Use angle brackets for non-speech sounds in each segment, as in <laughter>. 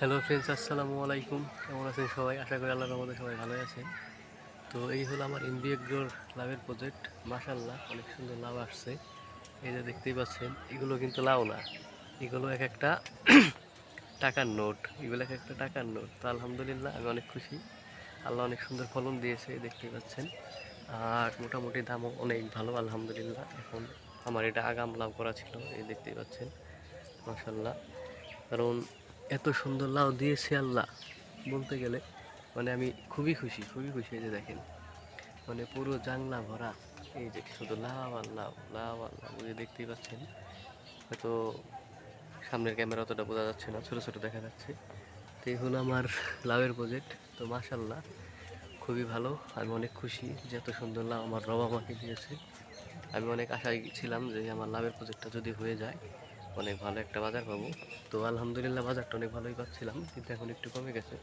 Hello friends আসসালামু আলাইকুম। কেমন আছেন সবাই? আশা করি আল্লাহর রহমতে সবাই ভালোই আছেন। তো এই হলো আমার এমবিএগ্রোর লাভের প্রজেক্ট মাশাল্লাহ অনেক সুন্দর লাভ আসছে। এই যে দেখতেই পাচ্ছেন, এগুলো কিন্তু লাউ না। এগুলো এক একটা <coughs> টাকার নোট। এগুলো এক একটা টাকার নোট। তো আলহামদুলিল্লাহ, আমি অনেক খুশি। আল্লাহ অনেক সুন্দর ফলন দিয়েছে দেখতেই পাচ্ছেন। আর মোটামুটি দামও অনেক ভালো, আলহামদুলিল্লাহ। এখন আমার এটা আগাম লাভ করা ছিল, এই দেখতেই পাচ্ছেন। মাশাল্লাহ কারণ এত সুন্দর লাউ দিয়েছে আল্লাহ বলতে গেলে। মানে আমি খুবই খুশি খুবই খুশি এই যে দেখেন। মানে পুরো জাংলা ভরা, এই যে শুধু লাভ আর লাভ লাভ আর ওই যে দেখতেই পাচ্ছেন। হয়তো সামনের ক্যামেরা অতটা বোঝা যাচ্ছে না, ছোটো ছোটো দেখা যাচ্ছে। তো এই হলো আমার লাভের প্রজেক্ট তো মাশাল্লাহ খুবই ভালো। আমি অনেক খুশি যে এত সুন্দর লাভ আমার রব আমাকে দিয়েছে। আমি অনেক আশায় ছিলাম যে আমার লাভের প্রজেক্টটা যদি হয়ে যায় অনেক ভালো একটা বাজার পাবো। তো আলহামদুলিল্লাহ বাজারটা অনেক ভালোই পাচ্ছিলাম, কিন্তু এখন একটু কমে গেছে।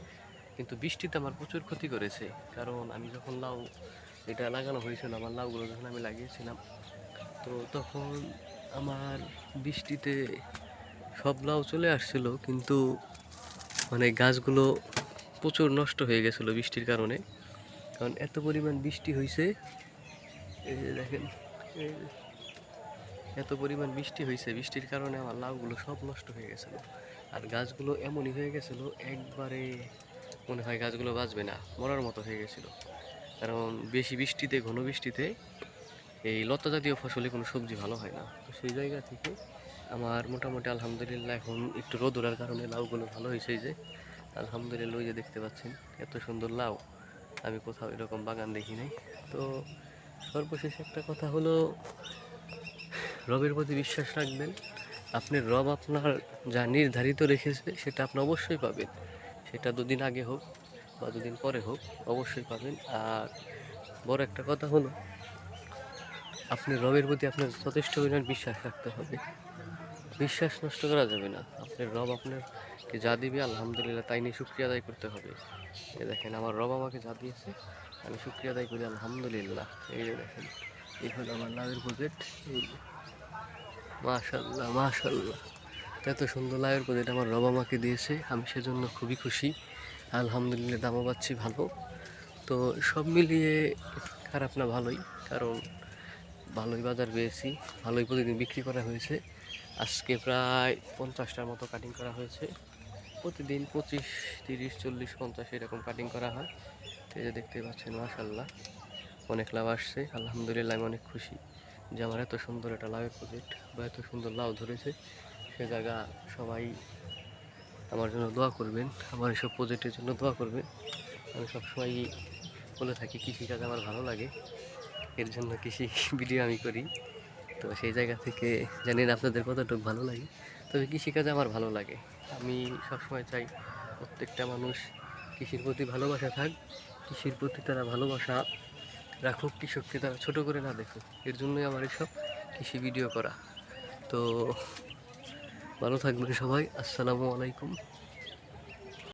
কিন্তু বৃষ্টিতে আমার প্রচুর ক্ষতি করেছে, কারণ আমি যখন লাউ, এটা লাগানো হয়েছিল আমার লাউগুলো যখন আমি লাগিয়েছিলাম, তো তখন আমার বৃষ্টিতে সব লাউ চলে আসছিল, কিন্তু মানে গাছগুলো প্রচুর নষ্ট হয়ে গেছিল বৃষ্টির কারণে। কারণ এত পরিমাণ বৃষ্টি হয়েছে দেখেন এত পরিমাণ বৃষ্টি হয়েছে বৃষ্টির কারণে আমার লাউগুলো সব নষ্ট হয়ে গেছিল। আর গাছগুলো এমনই হয়ে গেছিল, একবারে মনে হয় গাছগুলো বাঁচবে না, মরার মতো হয়ে গেছিল। কারণ বেশি বৃষ্টিতে, ঘন বৃষ্টিতে এই লতা জাতীয় ফসলে কোনো সবজি ভালো হয় না। তো সেই জায়গা থেকে আমার মোটামুটি আলহামদুলিল্লাহ এখন একটু রোদ ওঠার কারণে লাউগুলো ভালো হয়েছে যে। আলহামদুলিল্লাহ ওই যে দেখতে পাচ্ছেন, এত সুন্দর লাউ। আমি কোথাও এরকম বাগান দেখি নাই। তো সর্বশেষ একটা কথা হলো রবের প্রতি বিশ্বাস রাখবেন। আপনি রব আপনার যা নির্ধারিত রেখেছে, সেটা আপনি অবশ্যই পাবেন। সেটা দুদিন আগে হোক বা দুদিন পরে হোক, অবশ্যই পাবেন। আর বড় একটা কথা হলো, আপনি রবের প্রতি আপনার যথেষ্ট পরিমাণ বিশ্বাস রাখতে হবে। বিশ্বাস নষ্ট করা যাবে না। আপনার রব আপনাকে যা দিবে, আলহামদুলিল্লাহ তাই নিয়ে শুক্রিয়া আদায় করতে হবে। এ দেখেন, আমার রব আমাকে যা দিয়েছে, আমি শুক্রিয়া আদায় করি, আলহামদুলিল্লাহ। এই যে দেখেন, এই হলো আমার লাভের প্রজেক্ট। এই। মাশাল্লাহ মাশাল্লাহ এত সুন্দর লাভের প্রজেক্ট আমার রব আমাকে দিয়েছে, আমি সেজন্য খুবই খুশি। আলহামদুলিল্লাহ দামও পাচ্ছি ভালো। তো সব মিলিয়ে খারাপ না ভালোই, কারণ ভালোই বাজার পেয়েছি, ভালোই প্রতিদিন বিক্রি করা হয়েছে। আজকে প্রায় পঞ্চাশটার মতো কাটিং করা হয়েছে। প্রতিদিন পঁচিশ, তিরিশ, চল্লিশ, পঞ্চাশ এরকম কাটিং করা হয়। তো এই যে দেখতে পাচ্ছেন মাশাল্লাহ অনেক লাভ আসছে, আলহামদুলিল্লাহ আমি অনেক খুশি। যে আমার এত সুন্দর একটা লাভের প্রজেক্ট বা এত সুন্দর লাভ ধরেছে, সে জায়গা সবাই আমার জন্য দোয়া করবেন, আমার এসব প্রজেক্টের জন্য দোয়া করবেন। আমি সবসময় বলে থাকি কৃষিকাজ আমার ভালো লাগে, এর জন্য কৃষি <laughs> ভিডিও আমি করি। তো সেই জায়গা থেকে জানি না আপনাদের কতটুকু ভালো লাগে, তবে কৃষিকাজ আমার ভালো লাগে। আমি সবসময় চাই প্রত্যেকটা মানুষ কৃষির প্রতি ভালোবাসা থাক, কৃষির প্রতি তারা ভালোবাসা রাখুক কৃষককে তারা ছোটো করে না দেখুক। এর জন্যই আমার এসব কৃষি ভিডিও করা। তো ভালো থাকবেন সবাই। আসসালামু আলাইকুম।